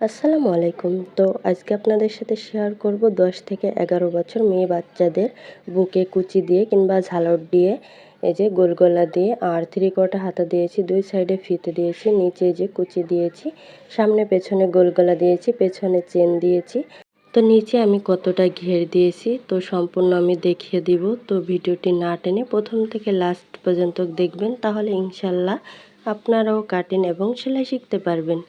আসসালামু আলাইকুম। তো আজকে আপনাদের সাথে শেয়ার করব দশ থেকে এগারো বছর মেয়ে বাচ্চাদের বুকে কুচি দিয়ে কিংবা ঝালর দিয়ে। এই যে গোলগলা দিয়ে আর থ্রি কোয়ার্টার হাতা দিয়েছি, দুই সাইডে ফিতে দিয়েছি, নিচে যে কুচি দিয়েছি, সামনে পেছনে গোলগলা দিয়েছি, পেছনে চেন দিয়েছি। তো নিচে আমি কতটা ঘের দিয়েছি, তো সম্পূর্ণ আমি দেখিয়ে দিব। তো ভিডিওটি না টেনে প্রথম থেকে লাস্ট পর্যন্ত দেখবেন, তাহলে ইনশাল্লাহ আপনারাও কাটেন এবং সেলাই শিখতে পারবেন।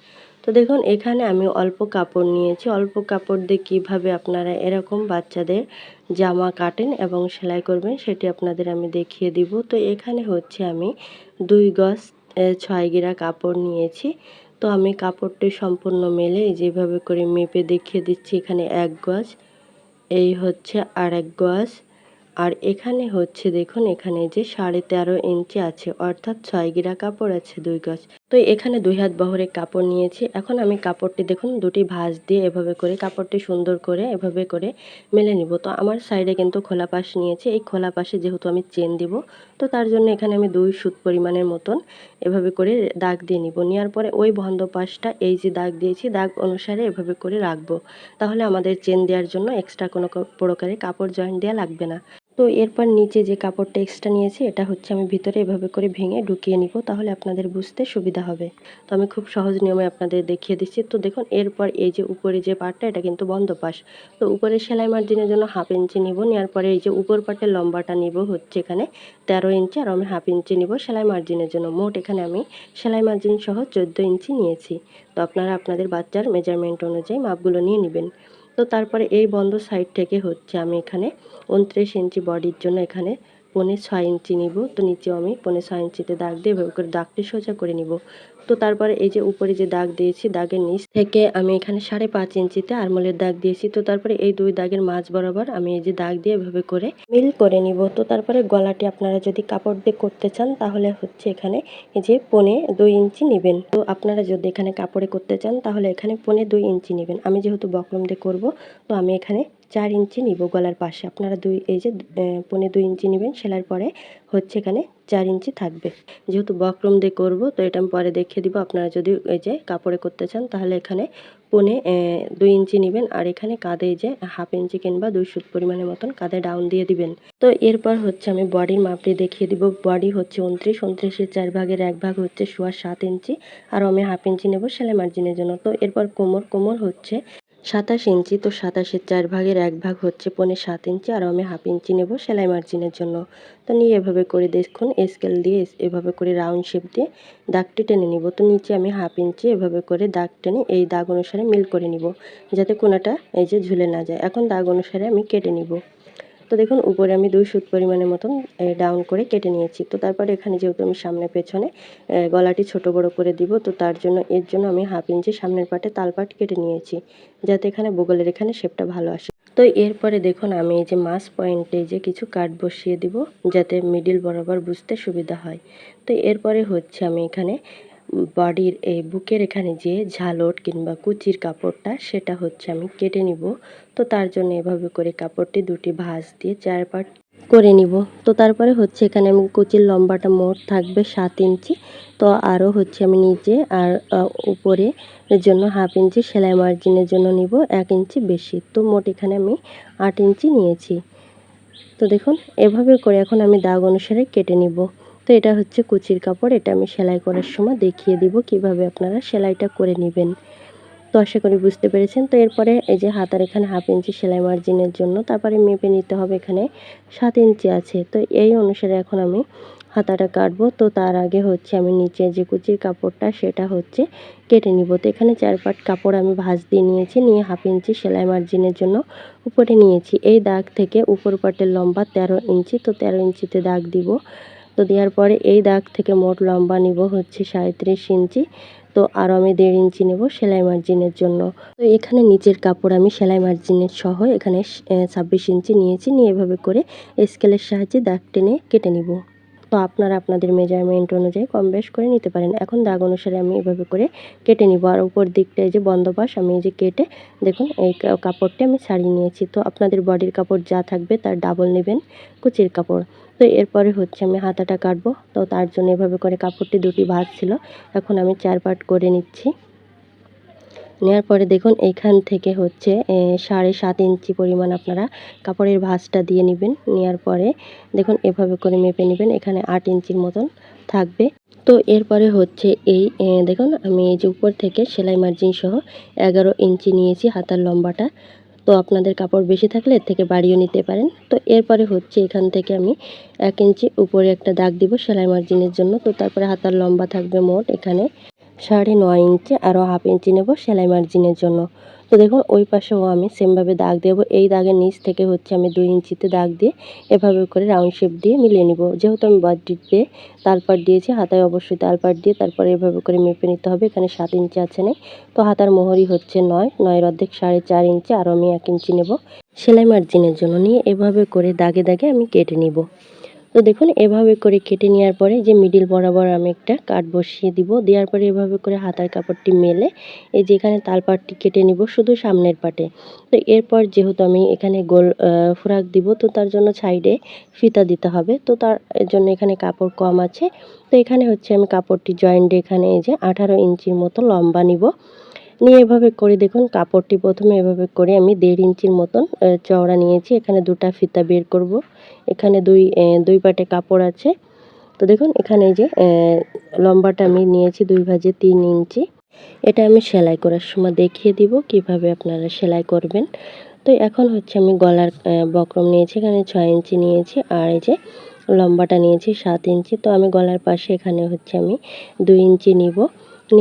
তো দেখুন, এখানে আমি অল্প কাপড় নিয়েছি। অল্প কাপড় দিয়ে কীভাবে আপনারা এরকম বাচ্চাদের জামা কাটেন এবং সেলাই করবেন, সেটি আপনাদের আমি দেখিয়ে দিব। তো এখানে হচ্ছে আমি দুই গজ ছয় গিরা কাপড় নিয়েছি। তো আমি কাপড়টি সম্পূর্ণ মেলে যেভাবে করে মেপে দেখিয়ে দিচ্ছি। এখানে এক গজ, এই হচ্ছে আর এক গজ। আর এখানে হচ্ছে দেখুন, এখানে যে সাড়ে তেরো ইঞ্চি আছে, অর্থাৎ ছয় গিরা কাপড় আছে দুই গজ। তো এখানে দুই হাত বহরে কাপড় নিয়েছি। এখন আমি কাপড়টি দেখুন, দুটি ভাঁজ দিয়ে এভাবে করে কাপড়টি সুন্দর করে এভাবে করে মেলে নিব। তো আমার সাইডে কিন্তু খোলা পাশ নিয়েছি। এই খোলা পাশে যেহেতু আমি চেন দিব, তো তার জন্য এখানে আমি দুই সুত পরিমাণের মতন এভাবে করে দাগ দিয়ে নিব। নেওয়ার পরে ওই বন্ধ পাশটা, এই যে দাগ দিয়েছি, দাগ অনুসারে এভাবে করে রাখব। তাহলে আমাদের চেন দেওয়ার জন্য এক্সট্রা কোনো প্রকারে কাপড় জয়েন্ট দেওয়া লাগবে না। তো এরপর নিচে যে কাপড়টা এক্সট্রা নিয়েছি, এটা হচ্ছে আমি ভিতরে এভাবে করে ভেঙে ঢুকিয়ে নিব, তাহলে আপনাদের বুঝতে সুবিধা হবে। তো আমি খুব সহজ নিয়মে আপনাদের দেখিয়ে দিচ্ছি। তো দেখুন, এরপর এই যে উপরে যে পাটটা, এটা কিন্তু বন্ধ পাশ। তো উপরে সেলাই মার্জিনের জন্য হাফ ইঞ্চি নিব, নেওয়ার পরে এই যে উপর পাটের লম্বাটা নিব হচ্ছে এখানে তেরো ইঞ্চি, আর আমি হাফ ইঞ্চি নিব সেলাই মার্জিনের জন্য। মোট এখানে আমি সেলাই মার্জিন সহ চোদ্দ ইঞ্চি নিয়েছি। তো আপনারা আপনাদের বাচ্চার মেজারমেন্ট অনুযায়ী মাপগুলো নিয়ে নেবেন। তো তারপরে এই বন্ধ সাইড থেকে হচ্ছে আমি এখানে উনত্রিশ ইঞ্চি বডির জন্য এখানে পনে ছয় ইঞ্চি নিব। তো নিচেও আমি পনে ছয় ইঞ্চিতে দাগ দিয়ে এভাবে করে দাগটি সোজা করে নিব। তো তারপরে এই যে উপরে যে দাগ দিয়েছি, দাগের নিচ থেকে আমি এখানে সাড়ে পাঁচ ইঞ্চিতে আরমোলের দাগ দিয়েছি। তো তারপরে এই দুই দাগের মাঝ বরাবর আমি এই যে দাগ দিয়ে এভাবে করে মিল করে নিব। তো তারপরে গলাটি আপনারা যদি কাপড় দিয়ে করতে চান, তাহলে হচ্ছে এখানে এই যে পনে দুই ইঞ্চি নেবেন। তো আপনারা যদি এখানে কাপড়ে করতে চান, তাহলে এখানে পনে দুই ইঞ্চি নেবেন। আমি যেহেতু বকলম দিয়ে করব, তো আমি এখানে চার ইঞ্চি নিব গলার পাশে। আপনারা দুই, এই যে পনে দুই ইঞ্চি নেবেন, সেলার পরে হচ্ছে এখানে চার ইঞ্চি থাকবে। যেহেতু বক্রম দিয়ে করব, তো এটা আমি পরে দেখিয়ে দিব। আপনারা যদি, এই যে, কাপড়ে করতে চান, তাহলে এখানে পনে দুই ইঞ্চি নেবেন। আর এখানে কাঁধে যে, হাফ ইঞ্চি কিংবা দুই সুত পরিমাণের মতন কাঁধে ডাউন দিয়ে দিবেন। তো এরপর হচ্ছে আমি বডির মাপটি দেখিয়ে দিব। বডি হচ্ছে উনত্রিশ, উনত্রিশের চার ভাগের এক ভাগ হচ্ছে সোয়া সাত ইঞ্চি। আর আমি হাফ ইঞ্চি নেব সেলাই মার্জিনের জন্য। তো এরপর কোমর কোমর হচ্ছে সাতাশ ইঞ্চি তো সাতাশের চার ভাগের এক ভাগ হচ্ছে পনে সাত ইঞ্চি, আর আমি হাফ ইঞ্চি নেব সেলাই মার্জিনের জন্য। তো নিয়ে এভাবে করে দেখুন, স্কেল দিয়ে এভাবে করে রাউন্ড শেপ দিয়ে দাগটি টেনে নিব। তো নিচে আমি হাফ ইঞ্চি এভাবে করে দাগ টেনে এই দাগ অনুসারে মিল করে নিব, যাতে কোনাটা এই যে ঝুলে না যায়। এখন দাগ অনুসারে আমি কেটে নিব। তো দেখুন, উপরে আমি দুই সুত পরিমাণের মতন ডাউন করে কেটে নিয়েছি। তো তারপরে এখানে যেহেতু আমি সামনে পেছনে গলাটি ছোট বড় করে দিব, তো তার জন্য, এর জন্য আমি হাফ ইঞ্চি সামনের পাটে তালপাট কেটে নিয়েছি, যাতে এখানে বগলের এখানে শেপটা ভালো আসে। তো এরপরে দেখুন, আমি এই যে মাস পয়েন্টে যে কিছু কাট বসিয়ে দিব, যাতে মিডিল বরাবর বুঝতে সুবিধা হয়। তো এরপরে হচ্ছে আমি এখানে বডির এই বুকের এখানে যে ঝালট কিংবা কুচির কাপড়টা, সেটা হচ্ছে আমি কেটে নিব। তো তার জন্য এভাবে করে কাপড়টি দুটি ভাঁজ দিয়ে চার পাট করে নিব। তো তারপরে হচ্ছে এখানে আমি কুচির লম্বাটা মোট থাকবে সাত ইঞ্চি। তো আরও হচ্ছে আমি নিচে আর উপরে জন্য হাফ ইঞ্চি সেলাই মার্জিনের জন্য নিব এক ইঞ্চি বেশি। তো মোট এখানে আমি আট ইঞ্চি নিয়েছি। তো দেখুন, এভাবে করে এখন আমি দাগ অনুসারে কেটে নিব। তো এটা হচ্ছে কুচির কাপড়, এটা আমি সেলাই করার সময় দেখিয়ে দিব কীভাবে আপনারা সেলাইটা করে নেবেন। তো আশা করি বুঝতে পেরেছেন। তো এরপরে এই যে হাতার এখানে হাফ ইঞ্চি সেলাই মার্জিনের জন্য তারপরে মেপে নিতে হবে এখানে সাত ইঞ্চি আছে। তো এই অনুসারে এখন আমি হাতাটা কাটবো। তো তার আগে হচ্ছে আমি নিচে যে কুচির কাপড়টা সেটা হচ্ছে কেটে নিব। তো এখানে চার পাট কাপড় আমি ভাঁজ দিয়ে নিয়েছি, নিয়ে হাফ ইঞ্চি সেলাই মার্জিনের জন্য উপরে নিয়েছি। এই দাগ থেকে উপর পাটের লম্বা তেরো ইঞ্চি, তো তেরো ইঞ্চিতে দাগ দিব। তো দেওয়ার পরে এই দাগ থেকে মোট লম্বা নিব হচ্ছে সাঁত্রিশ ইঞ্চি। তো আরও আমি দেড় ইঞ্চি নেব সেলাই মার্জিনের জন্য। তো এখানে নিচের কাপড় আমি সেলাই মার্জিনের সহ এখানে ছাব্বিশ ইঞ্চি নিয়েছি। নিয়ে এভাবে করে স্কেলের সাহায্যে দাগ টেনে কেটে নিব। তো আপনারা আপনাদের মেজারমেন্ট অনুযায়ী কম বেশ করে নিতে পারেন। এখন দাগ অনুসারে আমি এভাবে করে কেটে নিব। আর উপর দিকটা এই যে বন্ধ আমি এই যে কেটে দেখুন এই কাপড়টি আমি ছাড়িয়ে নিয়েছি। তো আপনাদের বডির কাপড় যা থাকবে তার ডাবল নেবেন, কুচির কাপড়। তো এরপরে হচ্ছে আমি হাতাটা কাটবো। তো তার জন্য এভাবে করে কাপড়টি দুটি ভাঁজ ছিল। এখন আমি চার পাট করে নিচ্ছি। নেওয়ার পরে দেখুন, এইখান থেকে হচ্ছে সাড়ে সাত ইঞ্চি পরিমাণ আপনারা কাপড়ের ভাঁজটা দিয়ে নেবেন। নেওয়ার পরে দেখুন, এভাবে করে মেপে নেবেন। এখানে আট ইঞ্চির মতন থাকবে। তো এরপরে হচ্ছে এই দেখুন, আমি এই যে উপর থেকে সেলাই মার্জিন সহ এগারো ইঞ্চি নিয়েছি হাতার লম্বাটা। তো আপনাদের কাপড় বেশি থাকলে এর থেকে বাড়িয়ে নিতে পারেন। তো এরপরে হচ্ছে এখান থেকে আমি এক ইঞ্চি উপরে একটা দাগ দিব সেলাই মার্জিনের জন্য। তো তারপরে হাতার লম্বা থাকবে মোট এখানে। সাড়ে নয় ইঞ্চি আরও হাফ ইঞ্চি নেব সেলাই মার্জিনের জন্য। তো দেখুন, ওই পাশেও আমি সেমভাবে দাগ দেবো এই দাগের নিচ থেকে হচ্ছে আমি দুই ইঞ্চিতে দাগ দিয়ে এভাবে করে রাউন্ড শেপ দিয়ে মিলিয়ে নিব। যেহেতু আমি বডিতে তালপাট দিয়েছি, হাতায় অবশ্যই তালপাট দিয়ে তারপরে এভাবে করে মেপে নিতে হবে। এখানে সাত ইঞ্চি আছে নেই। তো হাতার মোহরি হচ্ছে নয়। নয়ের অর্ধেক সাড়ে চার ইঞ্চি, আরও আমি এক ইঞ্চি নেব। সেলাই মার্জিনের জন্য নিয়ে এভাবে করে দাগে দাগে আমি কেটে নিব। তো দেখুন, এভাবে করে কেটে নেওয়ার পরে যে মিডিল বরাবর আমি একটা কাট বসিয়ে দিব। দেওয়ার পরে এভাবে করে হাতার কাপড়টি মেলে এই যে এখানে তালপাটটি কেটে নিব শুধু সামনের পাটে। তো এরপর যেহেতু আমি এখানে গোল ফোরাক দিব, তো তার জন্য সাইডে ফিতা দিতে হবে। তো তার জন্য এখানে কাপড় কম আছে। তো এখানে হচ্ছে আমি কাপড়টি জয়েন্ট এখানে এই যে আঠারো ইঞ্চির মতো লম্বা নিব। নিয়ে এভাবে করে দেখুন, কাপড়টি প্রথমে এভাবে করে আমি দেড় ইঞ্চির মতন চওড়া নিয়েছি। এখানে দুটা ফিতা বের করব। এখানে দুই দুই পাটে কাপড় আছে। তো দেখুন, এখানে যে লম্বাটা আমি নিয়েছি দুই ভাজে তিন ইঞ্চি। এটা আমি সেলাই করার সময় দেখিয়ে দিব কীভাবে আপনারা সেলাই করবেন। তো এখন হচ্ছে আমি গলার বক্রম নিয়েছি, এখানে ছয় ইঞ্চি নিয়েছি আর এই যে লম্বাটা নিয়েছি সাত ইঞ্চি। তো আমি গলার পাশে এখানে হচ্ছে আমি দুই ইঞ্চি নিব।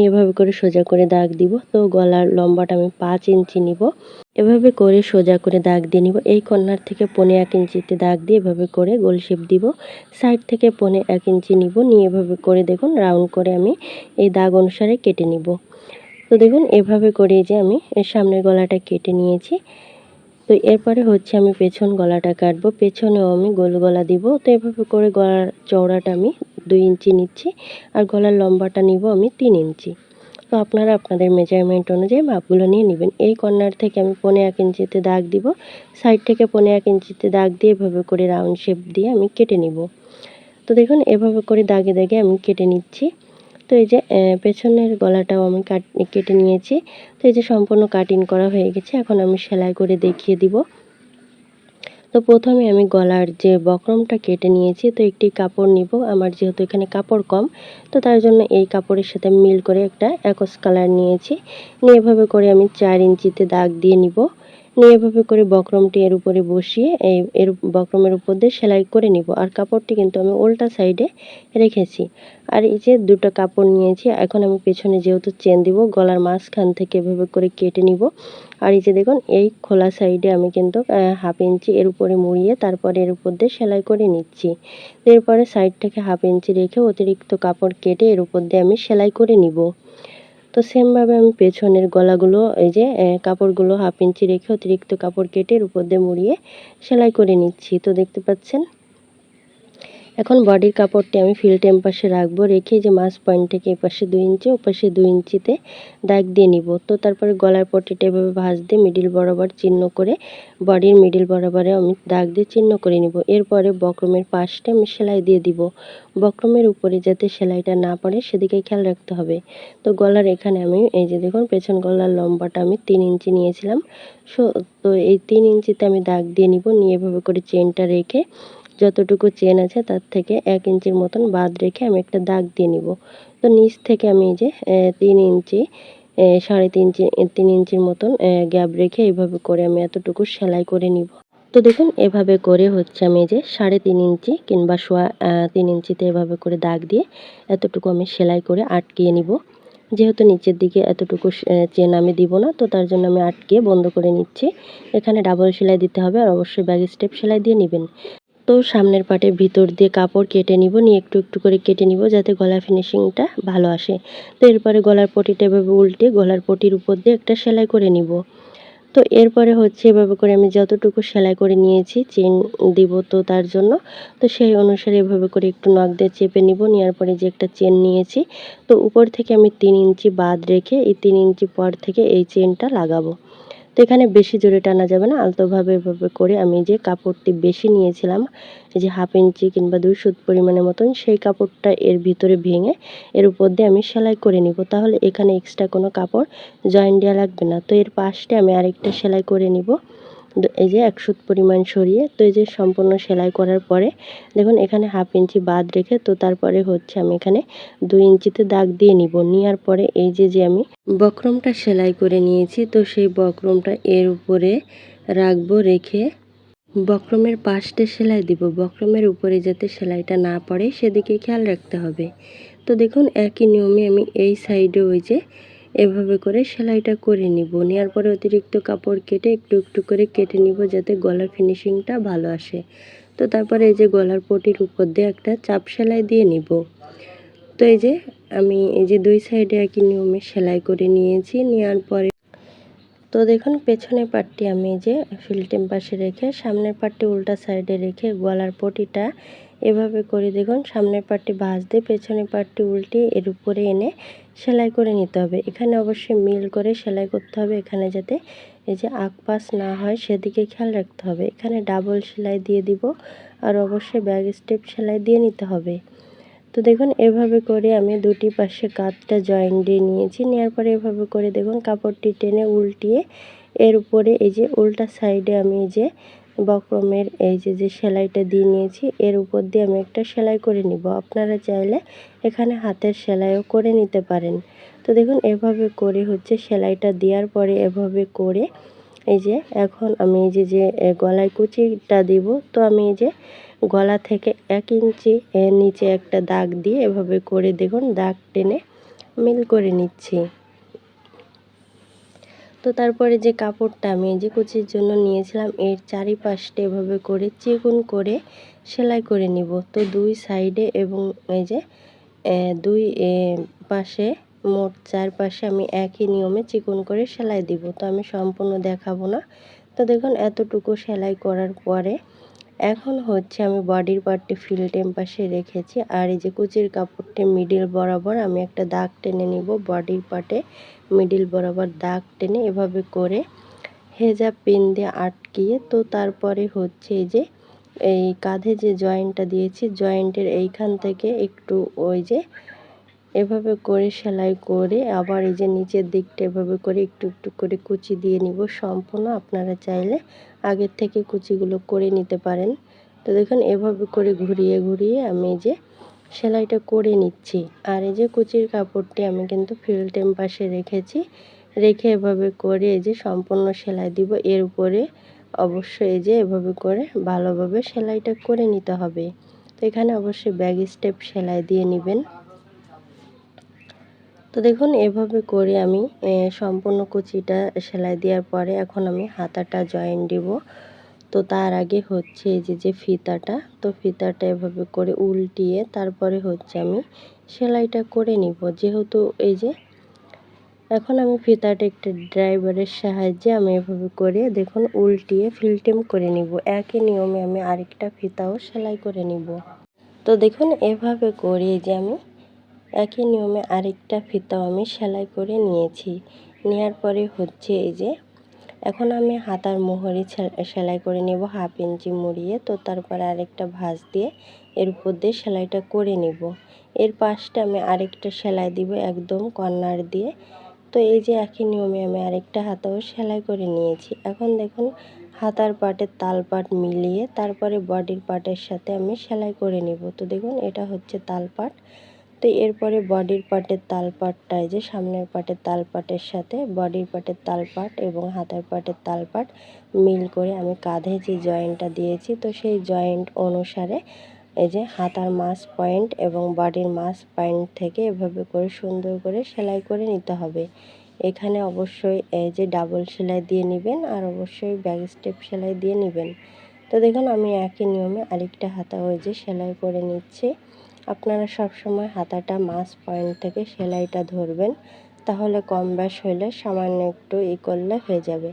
এভাবে করে সোজা করে দাগ দিব। তো গলার লম্বাটা আমি পাঁচ ইঞ্চি নিব। এভাবে করে সোজা করে দাগ দিয়ে নিব। এই কর্নার থেকে পনে এক ইঞ্চিতে দাগ দিয়ে এভাবে করে গোল শেপ দিব। সাইড থেকে পনে এক ইঞ্চি নিব। নিয়ে এভাবে করে দেখুন, রাউন্ড করে আমি এই দাগ অনুসারে কেটে নিব। তো দেখুন, এভাবে করে যে আমি এর সামনের গলাটা কেটে নিয়েছি। তো এরপরে হচ্ছে আমি পেছন গলাটা কাটবো। পেছনেও আমি গোল গলা দিব। তো এভাবে করে গলার চওড়াটা আমি দুই ইঞ্চি নিচ্ছি আর গলার লম্বাটা নিব আমি তিন ইঞ্চি। তো আপনারা আপনাদের মেজারমেন্ট অনুযায়ী মাপগুলো নিয়ে নেবেন। এই কর্নার থেকে আমি পনে এক ইঞ্চিতে দাগ দিব সাইড থেকে পনে এক ইঞ্চিতে দাগ দিয়ে এভাবে করে রাউন্ড শেপ দিয়ে আমি কেটে নিব। তো দেখুন, এভাবে করে দাগে দাগে আমি কেটে নিচ্ছি। তো এই যে পেছনের গলাটাও আমি কাট, কেটে নিয়েছি। তো এই যে সম্পূর্ণ কাটিং করা হয়ে গেছে, এখন আমি সেলাই করে দেখিয়ে দিব। তো প্রথমে আমি গলার যে বক্রমটা কেটে নিয়েছি, তো একটি কাপড় নিব। আমার যেহেতু এখানে কাপড় কম, তো তার জন্য এই কাপড়ের সাথে মিল করে একটা একস কালার নিয়েছি। নিয়ে এভাবে করে আমি চার ইঞ্চিতে দাগ দিয়ে নিব। নিয়ে এভাবে করে বক্রমটি এর উপরে বসিয়ে এই এর বক্রমের উপর দিয়ে সেলাই করে নিব। আর কাপড়টি কিন্তু আমি উল্টা সাইডে রেখেছি। আর এই যে দুটো কাপড় নিয়েছি, এখন আমি পেছনে যেহেতু চেন দিব, গলার মাঝখান থেকে এভাবে করে কেটে নিব। আর এই যে দেখুন, এই খোলা সাইডে আমি কিন্তু হাফ ইঞ্চি এর উপরে মুড়িয়ে তারপরে এর উপর দিয়ে সেলাই করে নিচ্ছি। এরপরে সাইড থেকে হাফ ইঞ্চি রেখে অতিরিক্ত কাপড় কেটে এর উপর দিয়ে আমি সেলাই করে নিব। তো সেমভাবে আমি পেছনের গলাগুলো, এই যে কাপড়গুলো হাফ ইঞ্চি রেখে অতিরিক্ত কাপড় কেটে উপর দিয়ে মুড়িয়ে সেলাই করে নিচ্ছি। তো দেখতে পাচ্ছেন? এখন বডির কাপড়টি আমি ফিল্ট পাশে রাখব, রেখে যে মাছ পয়েন্ট থেকে এপাশে দুই ইঞ্চি, ওপাশে দুই ইঞ্চিতে দাগ দিয়ে নিব। তো তারপরে গলার পট্টিটা এভাবে ভাঁজ দিয়ে মিডিল বরাবর চিহ্ন করে, বডির মিডিল বরাবরে আমি দাগ দিয়ে চিহ্ন করে নিব। এরপরে বক্রমের পাশটা আমি সেলাই দিয়ে দিব। বক্রমের উপরে যাতে সেলাইটা না পড়ে, সেদিকে খেয়াল রাখতে হবে। তো গলার এখানে আমি, এই যে দেখুন, পেছন গলার লম্বাটা আমি তিন ইঞ্চি নিয়েছিলাম। সো, তো এই তিন ইঞ্চিতে আমি দাগ দিয়ে নিব, নিয়ে এভাবে করে চেনটা রেখে যতটুকু চেন আছে তার থেকে এক ইঞ্চির মতন বাদ রেখে আমি একটা দাগ দিয়ে নিব। তো নিচ থেকে আমি এই যে তিন ইঞ্চি সাড়ে তিন ইঞ্চি তিন ইঞ্চির মতন গ্যাপ রেখে এইভাবে করে আমি এতটুকু সেলাই করে নিব। তো দেখুন, এভাবে করে হচ্ছে আমি যে সাড়ে তিন ইঞ্চি কিংবা সোয়া তিন ইঞ্চিতে এভাবে করে দাগ দিয়ে এতটুকু আমি সেলাই করে আটকিয়ে নিব। যেহেতু নিচের দিকে এতটুকু চেন আমি দিব না, তো তার জন্য আমি আটকে বন্ধ করে নিচ্ছি। এখানে ডাবল সেলাই দিতে হবে আর অবশ্যই ব্যাগ স্টেপ সেলাই দিয়ে নেবেন। তো সামনের পাটে ভিতর দিয়ে কাপড় কেটে নিব, নিয়ে একটু একটু করে কেটে নিব যাতে গলা ফিনিশিংটা ভালো আসে। তো এরপরে গলার পটিটা এভাবে উল্টে গলার পটির উপর দিয়ে একটা সেলাই করে নিব। তো এরপরে হচ্ছে এভাবে করে আমি যতটুকু সেলাই করে নিয়েছি, চেন দিব তো তার জন্য। তো সেই অনুসারে এভাবে করে একটু নখ দিয়ে চেপে নিব, নেওয়ার পরে যে একটা চেন নিয়েছি, তো উপর থেকে আমি তিন ইঞ্চি বাদ রেখে এই তিন ইঞ্চি পর থেকে এই চেনটা লাগাবো। তো এখানে বেশি জোরে টানা যাবে না, আলতোভাবে এভাবে করে আমি যে কাপড়টি বেশি নিয়েছিলাম, এই যে হাফ ইঞ্চি কিংবা দুই সুত পরিমাণের মতন, সেই কাপড়টা এর ভিতরে ভেঙে এর উপর দিয়ে আমি সেলাই করে নিব। তাহলে এখানে এক্সট্রা কোনো কাপড় জয়েন দেওয়া লাগবে না। তো এর পাশটা আমি আরেকটা সেলাই করে নিব। এই যে এক সুত পরিমাণ সরিয়ে, তো এই যে সম্পূর্ণ সেলাই করার পরে, দেখুন এখানে হাফ ইঞ্চি বাদ রেখে, তো তারপরে হচ্ছে আমি এখানে দুই ইঞ্চিতে দাগ দিয়ে নিব। নেওয়ার পরে এই যে যে আমি বক্রমটা সেলাই করে নিয়েছি, তো সেই বক্রমটা এর উপরে রাখব, রেখে বক্রমের পাশটা সেলাই দিব। বক্রমের উপরে যাতে সেলাইটা না পড়ে, সেদিকে খেয়াল রাখতে হবে। তো দেখুন, একই নিয়মে আমি এই সাইডে ওই যে এভাবে করে সেলাইটা করে নিব। নেওয়ার পরে অতিরিক্ত কাপড় কেটে একটু একটু করে কেটে নিব যাতে গলার ফিনিশিংটা ভালো আসে। তো তারপরে এই যে গলার পটির উপর দিয়ে একটা চাপ সেলাই দিয়ে নিব। তো এই যে আমি এই যে দুই সাইডে একই নিয়মে সেলাই করে নিয়েছি। নেওয়ার পরে তো দেখুন, পেছনের পাটটি আমি যে ফিল্টেম পাশে রেখে, সামনের পাটটি উল্টা সাইডে রেখে গলার পটিটা এভাবে করে দেখুন, সামনের পাটটি ভাঁজ দিয়ে পেছনের পাটটি উল্টে এর উপরে এনে সেলাই করে নিতে হবে। এখানে অবশ্যই মিল করে সেলাই করতে হবে। এখানে যাতে এই যে আকপাস না হয় সেদিকে খেয়াল রাখতে হবে। এখানে ডাবল সেলাই দিয়ে দিব আর অবশ্যই ব্যাগ স্টেপ সেলাই দিয়ে নিতে হবে। তো দেখুন, এভাবে করে আমি দুটি পাশে কাঁধটা জয়েন দিয়ে নিয়েছি। নেওয়ার পরে এভাবে করে দেখুন, কাপড়টি টেনে উল্টিয়ে এর উপরে এই যে উল্টা সাইডে আমি এই যে বক্রমের এই যে যে সেলাইটা দিয়ে নিয়েছি, এর উপর দিয়ে আমি একটা সেলাই করে নিব। আপনারা চাইলে এখানে হাতের সেলাইও করে নিতে পারেন। তো দেখুন, এভাবে করে হচ্ছে সেলাইটা দেওয়ার পরে এভাবে করে এই যে, এখন আমি এই যে যে গলায় কুচিটা দিব। তো আমি এই যে, গলা থেকে এক ইঞ্চি নিচে একটা দাগ দিয়ে এভাবে করে দেখুন, দাগ টেনে মিল করে নিচ্ছি। তো তারপরে যে কাপড়টা আমি যে কুচির জন্য নিয়েছিলাম, এর চারিপাশটা এভাবে করে চিকুন করে সেলাই করে নিব। তো দুই সাইডে এবং এই যে দুই পাশে, মোট চার পাশে আমি একই নিয়মে চিকন করে সেলাই দিব। তো আমি সম্পূর্ণ দেখাবো না। তো দেখুন, এতটুকু সেলাই করার পরে এখন হচ্ছে আমি বডির পার্টটি ফিল পাশে রেখেছি। আর এই যে কুচির কাপড়টি মিডিল বরাবর আমি একটা দাগ টেনে নিব বডির পার্টে। মিডিল বরাবর দাগ টেনে এভাবে করে হেজা পিন দিয়ে আটকিয়ে, তো তারপরে হচ্ছে যে, এই কাঁধে যে জয়েন্টটা দিয়েছি, জয়েন্টের এইখান থেকে একটু ওই যে এভাবে করে সেলাই করে আবার এই যে নিচের দিকটা এভাবে করে একটু একটু করে কুচি দিয়ে নিব। সম্পূর্ণ আপনারা চাইলে আগের থেকে কুচিগুলো করে নিতে পারেন। তো দেখুন, এভাবে করে ঘুরিয়ে ঘুরিয়ে আমি যে সেলাইটা করে নিচ্ছি। আর এই যে কুচির কাপড়টি আমি কিন্তু ফিল্টেম পাশে রেখেছি। রেখে এভাবে করে এই যে সম্পূর্ণ সেলাই দিব। এর উপরে অবশ্যই এই যে এভাবে করে ভালোভাবে সেলাইটা করে নিতে হবে। তো এখানে অবশ্যই ব্যাগ স্টেপ সেলাই দিয়ে নেবেন। তো দেখুন, এভাবে করে আমি সম্পূর্ণ কুচিটা সেলাই দেওয়ার পরে এখন আমি হাতাটা জয়েন দিব। তো তার আগে হচ্ছে এই যে যে ফিতাটা, তো ফিতাটা এভাবে করে উল্টিয়ে তারপরে হচ্ছে আমি সেলাইটা করে নিব। যেহেতু এই যে, এখন আমি ফিতাটা একটা ড্রাইভারের সাহায্যে আমি এভাবে করে দেখুন উল্টিয়ে ফিল্টেম করে নিব। একই নিয়মে আমি আরেকটা ফিতাও সেলাই করে নিব। তো দেখুন এভাবে করে যে আমি একই নিয়মে আরেকটা ফিতাও আমি সেলাই করে নিয়েছি। নেওয়ার পরে হচ্ছে এই যে এখন আমি হাতার মোহরি সেলাই করে নেব হাফ ইঞ্চি মুড়িয়ে, তো তারপরে আরেকটা ভাঁজ দিয়ে এর উপর দিয়ে সেলাইটা করে নেব। এর পাশটা আমি আরেকটা সেলাই দিব একদম কর্নার দিয়ে। তো এই যে একই নিয়মে আমি আরেকটা হাতাও সেলাই করে নিয়েছি। এখন দেখুন হাতার পাটের তাল পাট মিলিয়ে তারপরে বডির পাটের সাথে আমি সেলাই করে নেব। তো দেখুন এটা হচ্ছে তাল পাট। তো এরপরে বডির পার্টের তাল পাটটায় যে সামনের পাটের তাল পাটের সাথে বডির পাটের তাল পাট এবং হাতের তাল পাট মিল করে আমি কাঁধে যে জয়েন্টটা দিয়েছি, তো সেই জয়েন্ট অনুসারে এই যে হাতার মাস পয়েন্ট এবং বডির মাস পয়েন্ট থেকে এভাবে করে সুন্দর করে সেলাই করে নিতে হবে। এখানে অবশ্যই এই যে ডাবল সেলাই দিয়ে নেবেন আর অবশ্যই ব্যাক স্টেপ সেলাই দিয়ে নেবেন। তো দেখুন আমি একই নিয়মে আরেকটা হাতা ওই যে সেলাই করে নিচ্ছি। আপনারা সব সময় হাতাটা মাছ পয়েন্ট থেকে সেলাইটা ধরবেন, তাহলে কম ব্যাস হলে সামান্য একটু ই করলে হয়ে যাবে।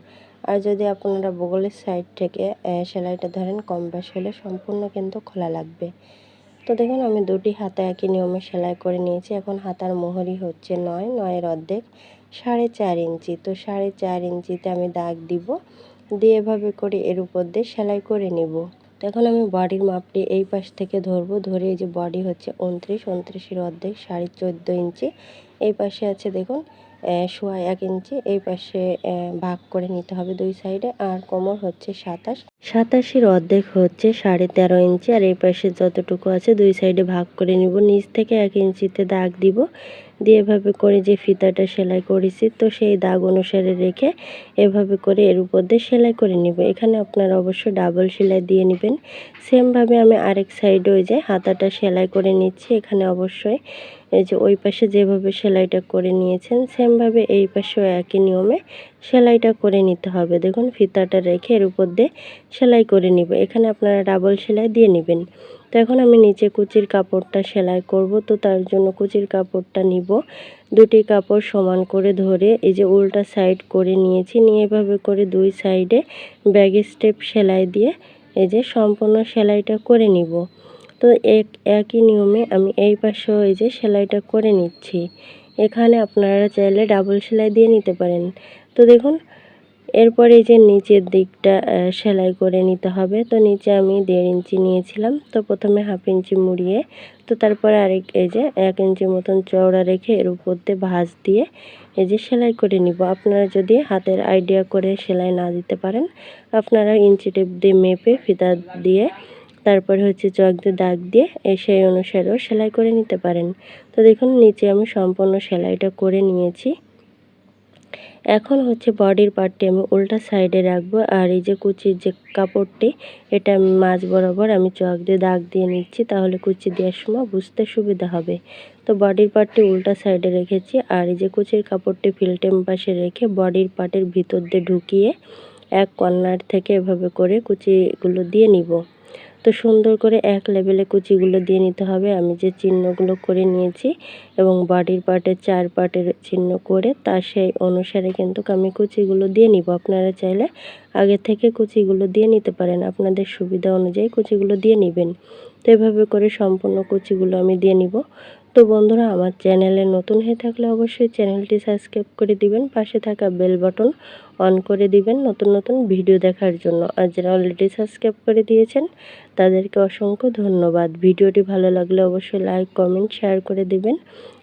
আর যদি আপনারা বগলের সাইড থেকে সেলাইটা ধরেন, কম ব্যাস হলে সম্পূর্ণ কিন্তু খোলা লাগবে। তো দেখুন, আমি দুটি হাতা একই নিয়মে সেলাই করে নিয়েছি। এখন হাতার মোহরি হচ্ছে নয়, নয়ের অর্ধেক, সাড়ে চার ইঞ্চি। তো সাড়ে চার ইঞ্চিতে আমি দাগ দিব, দিয়ে এভাবে করে এর উপর দিয়ে সেলাই করে নিব। তো এখন আমি বডির মাপটি এই পাশ থেকে ধরবো। ধরে এই যে বডি হচ্ছে উনত্রিশ, উনত্রিশের অর্ধেক, সাড়ে চোদ্দ ইঞ্চি। এই পাশে আছে দেখুন সোয়া এক ইঞ্চি। এই পাশে ভাগ করে নিতে হবে দুই সাইডে। আর কোমর হচ্ছে সাতাশ। সাতাশির অর্ধেক হচ্ছে সাড়ে তেরো ইঞ্চি, আর এই পাশে যতটুকু আছে দুই সাইডে ভাগ করে নিব। নিচ থেকে এক ইঞ্চিতে দাগ দিব। দিয়ে এভাবে করে যে ফিতাটা সেলাই করেছি, তো সেই দাগ অনুসারে রেখে এভাবে করে এর উপর দিয়ে সেলাই করে নিব। এখানে আপনারা অবশ্যই ডাবল সেলাই দিয়ে নেবেন। সেমভাবে আমি আরেক সাইডে ওই যে হাতাটা সেলাই করে নিচ্ছি। এখানে অবশ্যই এই যে ওই পাশে যেভাবে সেলাইটা করে নিয়েছেন, সেমভাবে এই পাশেও একই নিয়মে সেলাইটা করে নিতে হবে। দেখুন, ফিতাটা রেখে এর উপর দিয়ে সেলাই করে নিব। এখানে আপনারা ডাবল সেলাই দিয়ে নেবেন। তো এখন আমি নিচে কুচির কাপড়টা সেলাই করব। তো তার জন্য কুচির কাপড়টা নিব। দুটি কাপড় সমান করে ধরে এই যে উল্টা সাইড করে নিয়েছি। নিয়ে এভাবে করে দুই সাইডে ব্যাগে স্টেপ সেলাই দিয়ে এই যে সম্পূর্ণ সেলাইটা করে নিব। তো এক, একই নিয়মে আমি এই পাশেও এই যে সেলাইটা করে নিচ্ছি। এখানে আপনারা চাইলে ডাবল সেলাই দিয়ে নিতে পারেন। তো দেখুন, এরপর এই যে নিচের দিকটা সেলাই করে নিতে হবে। তো নিচে আমি দেড় ইঞ্চি নিয়েছিলাম। তো প্রথমে হাফ ইঞ্চি মুড়িয়ে, তো তারপরে আরেক, এই যে এক ইঞ্চি মতন চওড়া রেখে এর উপর দিয়ে ভাঁজ দিয়ে এই যে সেলাই করে নিব। আপনারা যদি হাতের আইডিয়া করে সেলাই না দিতে পারেন, আপনারা ইঞ্চি টেপ দিয়ে মেপে ফিতা দিয়ে, তারপরে হচ্ছে চক দিয়ে দাগ দিয়ে সেই অনুসারেও সেলাই করে নিতে পারেন। তো দেখুন, নিচে আমি সম্পূর্ণ সেলাইটা করে নিয়েছি। এখন হচ্ছে বডির পার্টটি আমি উল্টা সাইডে রাখব, আর এই যে কুচির যে কাপড়টি, এটা মাঝ বরাবর আমি চক দিয়ে দাগ দিয়ে নিচ্ছি, তাহলে কুচি দেওয়ার সময় বুঝতে সুবিধা হবে। তো বডির পার্টটি উল্টা সাইডে রেখেছি, আর এই যে কুচির কাপড়টি ফিল্টেম পাশে রেখে বডির পার্টের ভিতর দিয়ে ঢুকিয়ে এক কর্নার থেকে এভাবে করে কুচিগুলো দিয়ে নিব। তো সুন্দর করে এক লেভেলে কুচিগুলো দিয়ে নিতে হবে। আমি যে চিহ্নগুলো করে নিয়েছি এবং বাড়ির পার্টের চার পার্টের চিহ্ন করে তার সেই অনুসারে কিন্তু আমি কুচিগুলো দিয়ে নিব। আপনারা চাইলে আগে থেকে কুচিগুলো দিয়ে নিতে পারেন। আপনাদের সুবিধা অনুযায়ী কুচিগুলো দিয়ে নেবেন। তো এভাবে করে সম্পূর্ণ কুচিগুলো আমি দিয়ে নিব। তো বন্ধুরা, আমার চ্যানেলে নতুন হয়ে থাকলে অবশ্যই চ্যানেলটি সাবস্ক্রাইব করে দিবেন, পাশে থাকা বেল বাটন অন করে দিবেন নতুন নতুন ভিডিও দেখার জন্য। আর যারা অলরেডি সাবস্ক্রাইব করে দিয়েছেন, তাদেরকে অসংখ্য ধন্যবাদ। ভিডিওটি ভালো লাগলে অবশ্যই লাইক কমেন্ট শেয়ার করে দিবেন।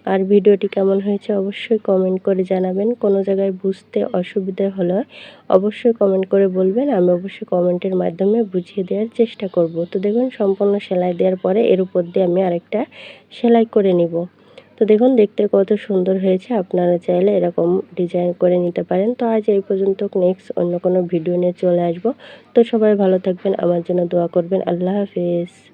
আর ভিডিওটি কেমন হয়েছে অবশ্যই কমেন্ট করে জানাবেন। কোনো জায়গায় বুঝতে অসুবিধা হলে অবশ্যই কমেন্ট করে বলবেন। আমি অবশ্যই কমেন্টের মাধ্যমে বুঝিয়ে দেওয়ার চেষ্টা করব। তো দেখুন, সম্পূর্ণ সেলাই দেওয়ার পরে এর উপর দিয়ে আমি আরেকটা সেলাই করে নিব। তো দেখুন, দেখতে কত সুন্দর হয়েছে। আপনারা চাইলে এরকম ডিজাইন করে নিতে পারেন। তো আজ এই পর্যন্ত নেক্সট অন্য কোনো ভিডিও নিয়ে চলে আসব। তো সবাই ভালো থাকবেন, আমার জন্য দোয়া করবেন। আল্লাহ হাফিজ।